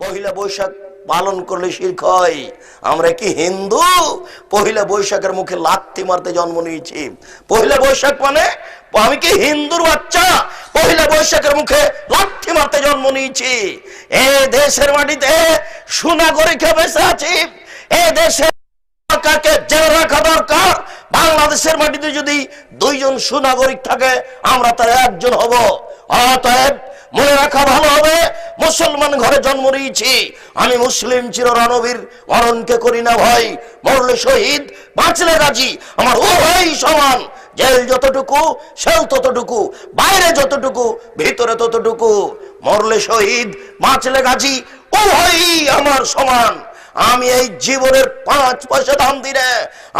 পহিলা বৈশাখ পালন করলে শির্ক হয়। আমরা কি হিন্দু? পহিলা বৈশাখের মুখে লাথি মারতে জন্ম নিয়েছি। পহিলা বৈশাখ মানে আমি কি হিন্দুর বাচ্চা? পহিলা বৈশাখের মুখে লাথি মারতে জন্ম নিয়েছি। এ দেশের মাটিতে সোনা করে বেঁচে আছি। এ দেশের সরকারকে জেনে রাখা দরকার? বাংলাদেশের মাটিতে যদি দুইজন সুনাগরিক থাকে, আমরা তার একজন হব। অতএব মনে রাখা ভালো হবে মুসলমান ঘরে জন্ম নিয়েছি। আমি মুসলিম চির রণবীর অরণকে করি না ভাই মরলে শহীদ, বাঁচলে রাজি। আমার ও ভাই সমান। জেল যতটুকু, সেল ততটুকু, বাইরে যতটুকু, ভিতরে ততটুকু। মরলে শহীদ, বাঁচলে গাজী ও ভাই আমার সমান। আমি এই জীবনের পাঁচ পয়সা দাম দিনে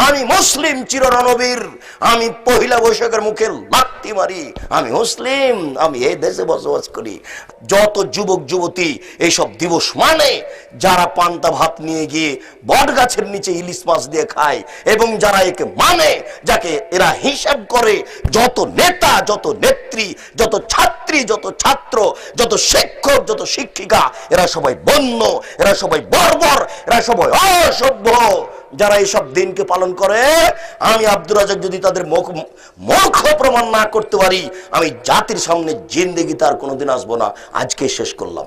আমি মুসলিম চিররণবীর, আমি পহিলা বৈশাখের মুখে লাত্তি মারি, আমি মুসলিম, আমি এই দেশে বসবাস করি। যত যুবক, যুবতী, এইসব দিবস মানে যারা পান্তা ভাত নিয়ে গিয়ে বট গাছের নিচে ইলিশ মাছ দিয়ে খায় এবং যারা একে মানে যাকে এরা হিসাব করে, যত নেতা, যত নেত্রী, যত ছাত্রী, যত ছাত্র, যত শিক্ষক, যত শিক্ষিকা, এরা সবাই বন্য, এরা সবাই বর্বর এরা সবাই অসভ্য। যারা এইসব দিনকে পালন করে, আমি আব্দুর রাজাক যদি তাদের মুখ প্রমাণ না করতে পারি, আমি জাতির সামনে জিন্দেগি তার কোনোদিন আসব না। আজকে শেষ করলাম।